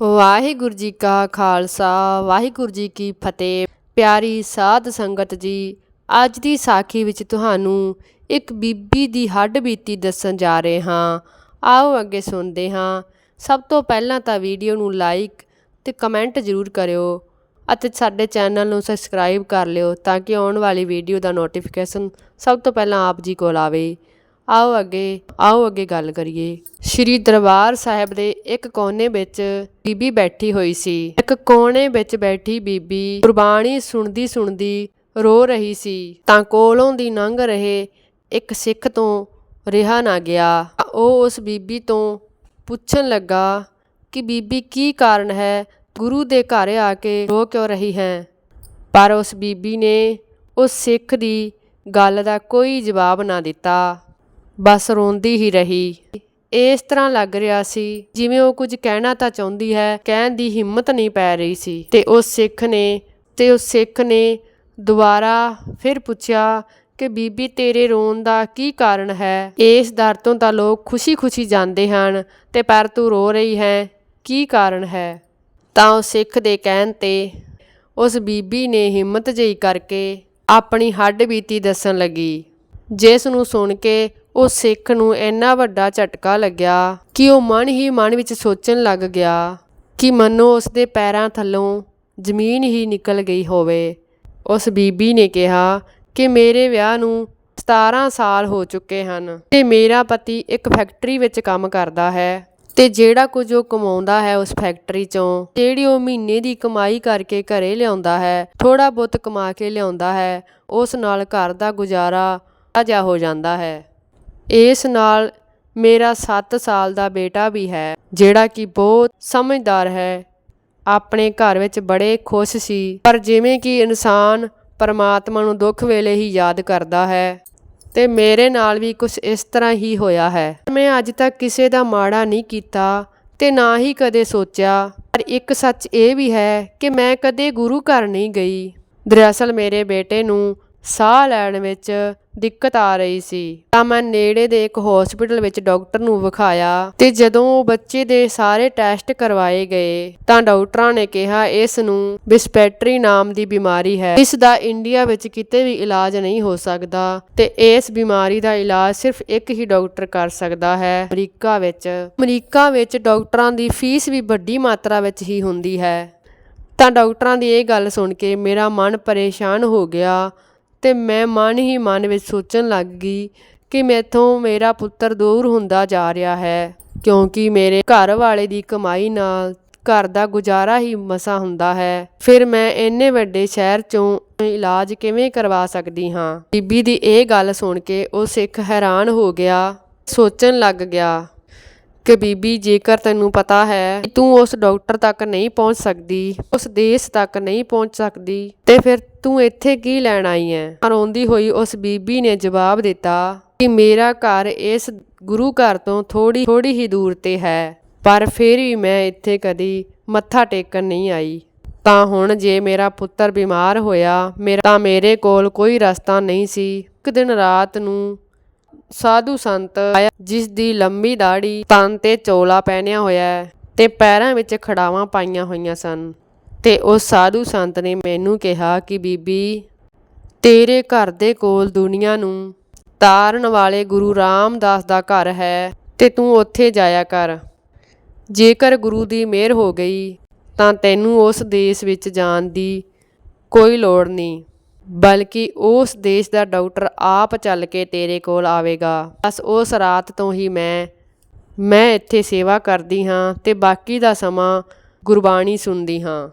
ਵਾਹਿਗੁਰੂ ਜੀ ਕਾ ਖਾਲਸਾ, ਵਾਹਿਗੁਰੂ ਜੀ ਕੀ ਫਤਿਹ। ਪਿਆਰੀ ਸਾਧ ਸੰਗਤ ਜੀ, ਅੱਜ ਦੀ ਸਾਖੀ ਵਿੱਚ ਤੁਹਾਨੂੰ ਇੱਕ ਬੀਬੀ ਦੀ ਹੱਡ ਬੀਤੀ ਦੱਸਣ ਜਾ ਰਹੇ ਹਾਂ। ਆਓ ਅੱਗੇ ਸੁਣਦੇ ਹਾਂ। ਸਭ ਤੋਂ ਪਹਿਲਾਂ ਤਾਂ ਵੀਡੀਓ ਨੂੰ ਲਾਈਕ ਤੇ ਕਮੈਂਟ ਜ਼ਰੂਰ ਕਰਿਓ ਅਤੇ ਸਾਡੇ ਚੈਨਲ ਨੂੰ ਸਬਸਕ੍ਰਾਈਬ ਕਰ ਲਿਓ ਤਾਂ ਕਿ ਆਉਣ ਵਾਲੀ ਵੀਡੀਓ ਦਾ ਨੋਟੀਫਿਕੇਸ਼ਨ ਸਭ ਤੋਂ ਪਹਿਲਾਂ ਆਪ ਜੀ ਕੋਲ ਆਵੇ। ਆਓ ਅੱਗੇ ਆਓ ਅੱਗੇ ਗੱਲ ਕਰੀਏ। ਸ਼੍ਰੀ ਦਰਬਾਰ ਸਾਹਿਬ ਦੇ ਇੱਕ ਕੋਨੇ ਵਿੱਚ ਬੀਬੀ ਬੈਠੀ ਹੋਈ ਸੀ। ਇੱਕ ਕੋਨੇ ਵਿੱਚ ਬੈਠੀ ਬੀਬੀ ਗੁਰਬਾਣੀ ਸੁਣਦੀ ਸੁਣਦੀ ਰੋ ਰਹੀ ਸੀ। ਤਾਂ ਕੋਲੋਂ ਦੀ ਲੰਘ ਰਹੇ ਇੱਕ ਸਿੱਖ ਤੋਂ ਰਿਹਾ ਨਾ ਗਿਆ। ਉਹ ਉਸ ਬੀਬੀ ਤੋਂ ਪੁੱਛਣ ਲੱਗਾ ਕਿ ਬੀਬੀ ਕੀ ਕਾਰਨ ਹੈ? ਗੁਰੂ ਦੇ ਘਰ ਆ ਕੇ ਰੋ ਕਿਉਂ ਰਹੀ ਹੈ? ਪਰ ਉਸ ਬੀਬੀ ਨੇ ਉਸ ਸਿੱਖ ਦੀ ਗੱਲ ਦਾ ਕੋਈ ਜਵਾਬ ਨਾ ਦਿੱਤਾ। ਬਸ ਰੋਂਦੀ ਹੀ ਰਹੀ। ਇਸ ਤਰ੍ਹਾਂ ਲੱਗ ਰਿਹਾ ਸੀ, ਜਿਵੇਂ ਉਹ ਕੁਝ ਕਹਿਣਾ ਤਾਂ ਚਾਹੁੰਦੀ ਹੈ, ਕਹਿਣ ਦੀ ਹਿੰਮਤ ਨਹੀਂ ਪੈ ਰਹੀ ਸੀ। ਤੇ ਉਸ ਸਿੱਖ ਨੇ, ਤੇ ਉਸ ਸਿੱਖ ਨੇ ਦੁਬਾਰਾ ਫਿਰ ਪੁੱਛਿਆ ਕਿ ਬੀਬੀ ਤੇਰੇ ਰੋਣ ਦਾ ਕੀ ਕਾਰਨ ਹੈ? ਇਸ ਦਰ ਤੋਂ ਤਾਂ ਲੋਕ ਖੁਸ਼ੀ-ਖੁਸ਼ੀ ਜਾਂਦੇ ਹਨ, ਤੇ ਪਰ ਤੂੰ ਰੋ ਰਹੀ ਹੈ, ਕੀ ਕਾਰਨ ਹੈ? ਤਾਂ ਉਹ ਸਿੱਖ ਦੇ ਕਹਿਣ ਤੇ ਉਸ ਬੀਬੀ ਨੇ ਹਿੰਮਤ ਜਿਹੀ ਕਰਕੇ ਆਪਣੀ ਹੱਡ ਬੀਤੀ ਦੱਸਣ ਲੱਗੀ। ਜਿਸ ਨੂੰ ਸੁਣ ਕੇ ਉਹ ਸਿੱਖ ਨੂੰ ਇੰਨਾ ਵੱਡਾ ਝਟਕਾ ਲੱਗਿਆ ਕਿ ਉਹ ਮਨ ਹੀ ਮਨ ਵਿੱਚ ਸੋਚਣ ਲੱਗ ਗਿਆ ਕਿ ਮੰਨੋ ਉਸ ਦੇ ਪੈਰਾਂ ਥੱਲੋਂ ਜ਼ਮੀਨ ਹੀ ਨਿਕਲ ਗਈ ਹੋਵੇ। ਉਸ ਬੀਬੀ ਨੇ ਕਿਹਾ ਕਿ ਮੇਰੇ ਵਿਆਹ ਨੂੰ 17 ਸਾਲ ਹੋ ਚੁੱਕੇ ਹਨ ਤੇ ਮੇਰਾ ਪਤੀ ਇੱਕ ਫੈਕਟਰੀ ਵਿੱਚ ਕੰਮ ਕਰਦਾ ਹੈ ਤੇ ਜਿਹੜਾ ਕੁਝ ਉਹ ਕਮਾਉਂਦਾ ਹੈ ਉਸ ਫੈਕਟਰੀ ਚੋਂ, ਜਿਹੜੀ ਉਹ ਮਹੀਨੇ ਦੀ ਕਮਾਈ ਕਰਕੇ ਘਰੇ ਲਿਆਉਂਦਾ ਹੈ ਥੋੜਾ ਬਹੁਤ ਕਮਾ ਕੇ ਲਿਆਉਂਦਾ ਹੈ, ਉਸ ਨਾਲ ਘਰ ਦਾ ਗੁਜ਼ਾਰਾ ਅਜਾ ਹੋ ਜਾਂਦਾ ਹੈ। ਇਸ ਨਾਲ ਮੇਰਾ 7 ਸਾਲ ਦਾ ਬੇਟਾ ਵੀ ਹੈ, ਜਿਹੜਾ ਕਿ ਬਹੁਤ ਸਮਝਦਾਰ ਹੈ। ਆਪਣੇ ਘਰ ਵਿੱਚ ਬੜੇ ਖੁਸ਼ ਸੀ, ਪਰ ਜਿਵੇਂ ਕਿ ਇਨਸਾਨ ਪਰਮਾਤਮਾ ਨੂੰ ਦੁੱਖ ਵੇਲੇ ਹੀ ਯਾਦ ਕਰਦਾ ਹੈ, ਤੇ ਮੇਰੇ ਨਾਲ ਵੀ ਕੁਝ ਇਸ ਤਰ੍ਹਾਂ ਹੀ ਹੋਇਆ ਹੈ। ਮੈਂ ਅੱਜ ਤੱਕ ਕਿਸੇ ਦਾ ਮਾੜਾ ਨਹੀਂ ਕੀਤਾ ਤੇ ਨਾ ਹੀ ਕਦੇ ਸੋਚਿਆ, ਪਰ ਇੱਕ ਸੱਚ ਇਹ ਵੀ ਹੈ ਕਿ ਮੈਂ ਕਦੇ ਗੁਰੂ ਘਰ ਨਹੀਂ ਗਈ। ਦਰਅਸਲ ਮੇਰੇ ਬੇਟੇ ਨੂੰ ਸਾਹ ਲੈਣ ਵਿੱਚ ਦਿੱਕਤ ਆ ਰਹੀ ਸੀ। ਤਾਂ ਮੈਂ ਨੇੜੇ ਦੇ ਇੱਕ ਹਸਪੀਟਲ ਵਿੱਚ ਡਾਕਟਰ ਨੂੰ ਵਿਖਾਇਆ ਤੇ ਜਦੋਂ ਬੱਚੇ ਦੇ ਸਾਰੇ ਟੈਸਟ ਕਰਵਾਏ ਗਏ, ਤਾਂ ਡਾਕਟਰਾਂ ਨੇ ਕਿਹਾ ਇਸ ਨੂੰ ਬਿਸਪੈਟਰੀ ਨਾਮ ਦੀ ਬਿਮਾਰੀ ਹੈ। ਇਸ ਦਾ ਇੰਡੀਆ ਵਿੱਚ ਕਿਤੇ ਵੀ ਇਲਾਜ ਨਹੀਂ ਹੋ ਸਕਦਾ ਤੇ ਇਸ ਬਿਮਾਰੀ ਦਾ ਇਲਾਜ ਸਿਰਫ ਇੱਕ ਹੀ ਡਾਕਟਰ ਕਰ ਸਕਦਾ ਹੈ, ਅਮਰੀਕਾ ਵਿੱਚ। ਅਮਰੀਕਾ ਵਿੱਚ ਡਾਕਟਰਾਂ ਦੀ ਫੀਸ ਵੀ ਵੱਡੀ ਮਾਤਰਾ ਵਿੱਚ ਹੀ ਹੁੰਦੀ ਹੈ। ਤਾਂ ਡਾਕਟਰਾਂ ਦੀ ਇਹ ਗੱਲ ਸੁਣ ਕੇ ਮੇਰਾ ਮਨ ਪਰੇਸ਼ਾਨ ਹੋ ਗਿਆ ਅਤੇ ਮੈਂ ਮਨ ਹੀ ਮਨ ਵਿੱਚ ਸੋਚਣ ਲੱਗ ਗਈ ਕਿ ਮੈਥੋਂ ਮੇਰਾ ਪੁੱਤਰ ਦੂਰ ਹੁੰਦਾ ਜਾ ਰਿਹਾ ਹੈ, ਕਿਉਂਕਿ ਮੇਰੇ ਘਰ ਵਾਲੇ ਦੀ ਕਮਾਈ ਨਾਲ ਘਰ ਦਾ ਗੁਜ਼ਾਰਾ ਹੀ ਮਸਾ ਹੁੰਦਾ ਹੈ। ਫਿਰ ਮੈਂ ਇੰਨੇ ਵੱਡੇ ਸ਼ਹਿਰ ਚੋਂ ਇਲਾਜ ਕਿਵੇਂ ਕਰਵਾ ਸਕਦੀ ਹਾਂ? ਬੀਬੀ ਦੀ ਇਹ ਗੱਲ ਸੁਣ ਕੇ ਉਹ ਸਿੱਖ ਹੈਰਾਨ ਹੋ ਗਿਆ, ਸੋਚਣ ਲੱਗ ਗਿਆ। ਕਿ ਬੀਬੀ, ਜੇਕਰ ਤੈਨੂੰ ਪਤਾ ਹੈ ਤੂੰ ਉਸ ਡਾਕਟਰ ਤੱਕ ਨਹੀਂ ਪਹੁੰਚ ਸਕਦੀ, ਉਸ ਦੇਸ਼ ਤੱਕ ਨਹੀਂ ਪਹੁੰਚ ਸਕਦੀ, ਤੇ ਫਿਰ ਤੂੰ ਇੱਥੇ ਕੀ ਲੈਣ ਆਈ ਹੈ? ਰੋਂਦੀ ਹੋਈ ਉਸ ਬੀਬੀ ਨੇ ਜਵਾਬ ਦਿੱਤਾ ਕਿ ਮੇਰਾ ਘਰ ਇਸ ਗੁਰੂ ਘਰ ਤੋਂ ਥੋੜੀ ਥੋੜੀ ਹੀ ਦੂਰ ਤੇ ਹੈ, ਪਰ ਫਿਰ ਵੀ ਮੈਂ ਇੱਥੇ ਕਦੀ ਮੱਥਾ ਟੇਕਣ ਨਹੀਂ ਆਈ। ਤਾਂ ਹੁਣ ਜੇ ਮੇਰਾ ਪੁੱਤਰ ਬਿਮਾਰ ਹੋਇਆ, ਮੇਰਾ, ਤਾਂ ਮੇਰੇ ਕੋਲ ਕੋਈ ਰਸਤਾ ਨਹੀਂ ਸੀ। ਇੱਕ ਦਿਨ ਰਾਤ ਨੂੰ ਸਾਧੂ ਸੰਤ ਆਇਆ, ਜਿਸ ਦੀ ਲੰਮੀ ਦਾੜੀ ਤਨ ਤੇ ਚੋਲਾ ਪਹਿਨਿਆ ਹੋਇਆ ਹੈ ਤੇ ਪੈਰਾਂ ਵਿੱਚ ਖੜਾਵਾਂ ਪਾਈਆਂ ਹੋਈਆਂ ਸਨ। ਤੇ ਉਸ ਸਾਧੂ ਸੰਤ ਨੇ ਮੈਨੂੰ ਕਿਹਾ ਕਿ, ਬੀਬੀ, ਤੇਰੇ ਘਰ ਦੇ ਕੋਲ ਦੁਨੀਆ ਨੂੰ ਤਾਰਨ ਵਾਲੇ ਗੁਰੂ ਰਾਮਦਾਸ ਦਾ ਘਰ ਹੈ ਤੇ ਤੂੰ ਉੱਥੇ ਜਾਇਆ ਕਰ। ਜੇਕਰ ਗੁਰੂ ਦੀ ਮਿਹਰ ਹੋ ਗਈ, ਤਾਂ ਤੈਨੂੰ ਉਸ ਦੇਸ਼ ਵਿੱਚ ਜਾਣ ਦੀ ਕੋਈ ਲੋੜ ਨਹੀਂ। ਬਲਕਿ ਉਸ ਦੇਸ਼ ਦਾ ਡਾਕਟਰ ਆਪ ਚੱਲ ਕੇ ਤੇਰੇ ਕੋਲ ਆਵੇਗਾ। ਬਸ ਉਸ ਰਾਤ ਤੋਂ ਹੀ ਮੈਂ ਮੈਂ ਇੱਥੇ ਸੇਵਾ ਕਰਦੀ ਹਾਂ ਤੇ ਬਾਕੀ ਦਾ ਸਮਾਂ ਗੁਰਬਾਣੀ ਸੁਣਦੀ ਹਾਂ।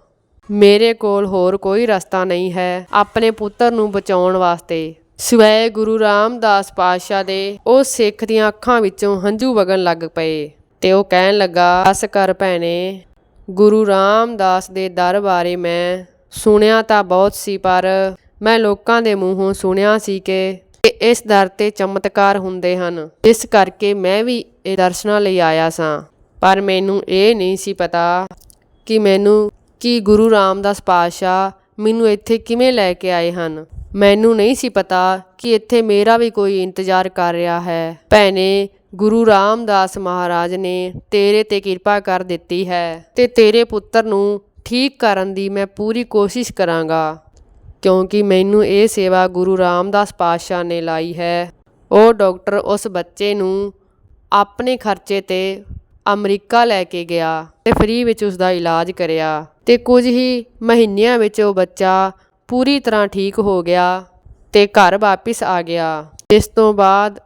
ਮੇਰੇ ਕੋਲ ਹੋਰ ਕੋਈ ਰਸਤਾ ਨਹੀਂ ਹੈ ਆਪਣੇ ਪੁੱਤਰ ਨੂੰ ਬਚਾਉਣ ਵਾਸਤੇ। ਸਿਵਾਏ ਗੁਰੂ ਰਾਮਦਾਸ ਪਾਤਸ਼ਾਹ ਦੇ ਉਹ ਸਿੱਖ ਦੀਆਂ ਅੱਖਾਂ ਵਿੱਚੋਂ ਹੰਝੂ ਵਗਣ ਲੱਗ ਪਏ ਤੇ ਉਹ ਕਹਿਣ ਲੱਗਾ, ਬਸ ਕਰ ਭੈਣੇ, ਗੁਰੂ ਰਾਮਦਾਸ ਦੇ ਦਰ ਬਾਰੇ ਮੈਂ ਸੁਣਿਆ ਤਾਂ ਬਹੁਤ ਸੀ ਪਰ ਮੈਂ ਲੋਕਾਂ ਦੇ ਮੂੰਹੋਂ ਸੁਣਿਆ ਸੀ ਕਿ ਇਸ ਦਰ ਤੇ ਚਮਤਕਾਰ ਹੁੰਦੇ ਹਨ। ਇਸ ਕਰਕੇ ਮੈਂ ਵੀ ਇਹ ਦਰਸ਼ਨਾਂ ਲਈ ਆਇਆ ਸਾਂ। ਪਰ ਮੈਨੂੰ ਇਹ ਨਹੀਂ ਸੀ ਪਤਾ ਕਿ ਮੈਨੂੰ ਕਿ ਗੁਰੂ ਰਾਮਦਾਸ ਪਾਤਸ਼ਾਹ ਮੈਨੂੰ ਇੱਥੇ ਕਿਵੇਂ ਲੈ ਕੇ ਆਏ ਹਨ। ਮੈਨੂੰ ਨਹੀਂ ਸੀ ਪਤਾ ਕਿ ਇੱਥੇ ਮੇਰਾ ਵੀ ਕੋਈ ਇੰਤਜ਼ਾਰ ਕਰ ਰਿਹਾ ਹੈ। ਭੈਣੇ, ਗੁਰੂ ਰਾਮਦਾਸ ਮਹਾਰਾਜ ਨੇ ਤੇਰੇ ਤੇ ਕਿਰਪਾ ਕਰ ਦਿੱਤੀ ਹੈ ਤੇ ਤੇਰੇ ਪੁੱਤਰ ਨੂੰ ਠੀਕ ਕਰਨ ਦੀ ਮੈਂ ਪੂਰੀ ਕੋਸ਼ਿਸ਼ ਕਰਾਂਗਾ। ਕਿਉਂਕਿ ਮੈਨੂੰ ਇਹ ਸੇਵਾ ਗੁਰੂ ਰਾਮਦਾਸ ਪਾਤਸ਼ਾਹ ਨੇ ਲਾਈ ਹੈ। ਉਹ ਡਾਕਟਰ ਉਸ ਬੱਚੇ ਨੂੰ ਆਪਣੇ ਖਰਚੇ ਤੇ ਅਮਰੀਕਾ ਲੈ ਕੇ ਗਿਆ ਤੇ ਫ੍ਰੀ ਵਿੱਚ ਉਸ ਦਾ ਇਲਾਜ ਕਰਿਆ ਤੇ ਕੁਝ ਹੀ ਮਹੀਨਿਆਂ ਵਿੱਚ ਉਹ ਬੱਚਾ ਪੂਰੀ ਤਰ੍ਹਾਂ ਠੀਕ ਹੋ ਗਿਆ ਤੇ ਘਰ ਵਾਪਿਸ ਆ ਗਿਆ। ਇਸ ਤੋਂ ਬਾਅਦ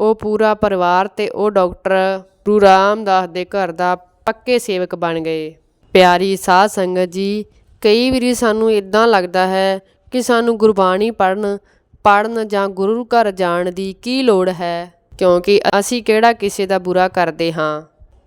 ਉਹ ਪੂਰਾ ਪਰਿਵਾਰ ਤੇ ਉਹ ਡਾਕਟਰ ਗੁਰੂ ਰਾਮਦਾਸ ਦੇ ਘਰ ਦਾ ਪੱਕੇ ਸੇਵਕ ਬਣ ਗਏ। ਪਿਆਰੀ ਸਾਧ ਸੰਗਤ ਜੀ ਕਈ ਵਾਰੀ ਸਾਨੂੰ ਇੱਦਾਂ ਲੱਗਦਾ ਹੈ ਕਿ ਸਾਨੂੰ ਗੁਰਬਾਣੀ ਪੜ੍ਹਨ ਪੜ੍ਹਨ ਜਾਂ ਗੁਰੂ ਘਰ ਜਾਣ ਦੀ ਕੀ ਲੋੜ ਹੈ? ਕਿਉਂਕਿ ਅਸੀਂ ਕਿਹੜਾ ਕਿਸੇ ਦਾ ਬੁਰਾ ਕਰਦੇ ਹਾਂ?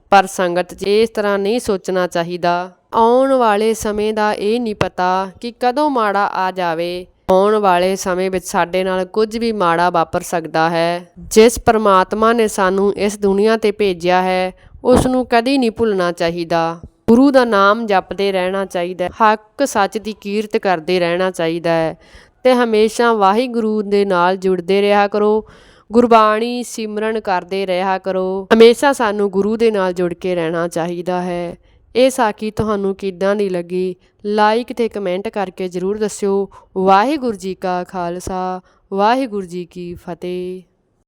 ਪਰ ਸੰਗਤ 'ਚ ਇਸ ਤਰ੍ਹਾਂ ਨਹੀਂ ਸੋਚਣਾ ਚਾਹੀਦਾ। ਆਉਣ ਵਾਲੇ ਸਮੇਂ ਦਾ ਇਹ ਨਹੀਂ ਪਤਾ ਕਿ ਕਦੋਂ ਮਾੜਾ ਆ ਜਾਵੇ। ਆਉਣ ਵਾਲੇ ਸਮੇਂ ਵਿੱਚ ਸਾਡੇ ਨਾਲ ਕੁਝ ਵੀ ਮਾੜਾ ਵਾਪਰ ਸਕਦਾ ਹੈ। ਜਿਸ ਪਰਮਾਤਮਾ ਨੇ ਸਾਨੂੰ ਇਸ ਦੁਨੀਆ ਤੇ ਭੇਜਿਆ ਹੈ ਉਸ ਨੂੰ ਕਦੀ ਨਹੀਂ ਭੁੱਲਣਾ ਚਾਹੀਦਾ। ਗੁਰੂ ਦਾ ਨਾਮ ਜਪਦੇ ਰਹਿਣਾ ਚਾਹੀਦਾ ਹੈ, ਹੱਕ ਸੱਚ ਦੀ ਕੀਰਤ ਕਰਦੇ ਰਹਿਣਾ ਚਾਹੀਦਾ ਹੈ ਤੇ ਹਮੇਸ਼ਾ ਵਾਹਿਗੁਰੂ ਦੇ ਨਾਲ ਜੁੜਦੇ ਰਿਹਾ ਕਰੋ, ਗੁਰਬਾਣੀ ਸਿਮਰਨ ਕਰਦੇ ਰਿਹਾ ਕਰੋ, ਹਮੇਸ਼ਾ ਸਾਨੂੰ ਗੁਰੂ ਦੇ ਨਾਲ ਜੁੜ ਕੇ ਰਹਿਣਾ ਚਾਹੀਦਾ ਹੈ। ਇਹ ਸਾਖੀ ਤੁਹਾਨੂੰ ਕਿੱਦਾਂ ਦੀ ਲੱਗੀ? ਲਾਈਕ ਤੇ ਕਮੈਂਟ ਕਰਕੇ ਜਰੂਰ ਦੱਸਿਓ। ਵਾਹਿਗੁਰੂ ਜੀ ਕਾ ਖਾਲਸਾ, ਵਾਹਿਗੁਰੂ ਜੀ ਕੀ ਫਤਿਹ।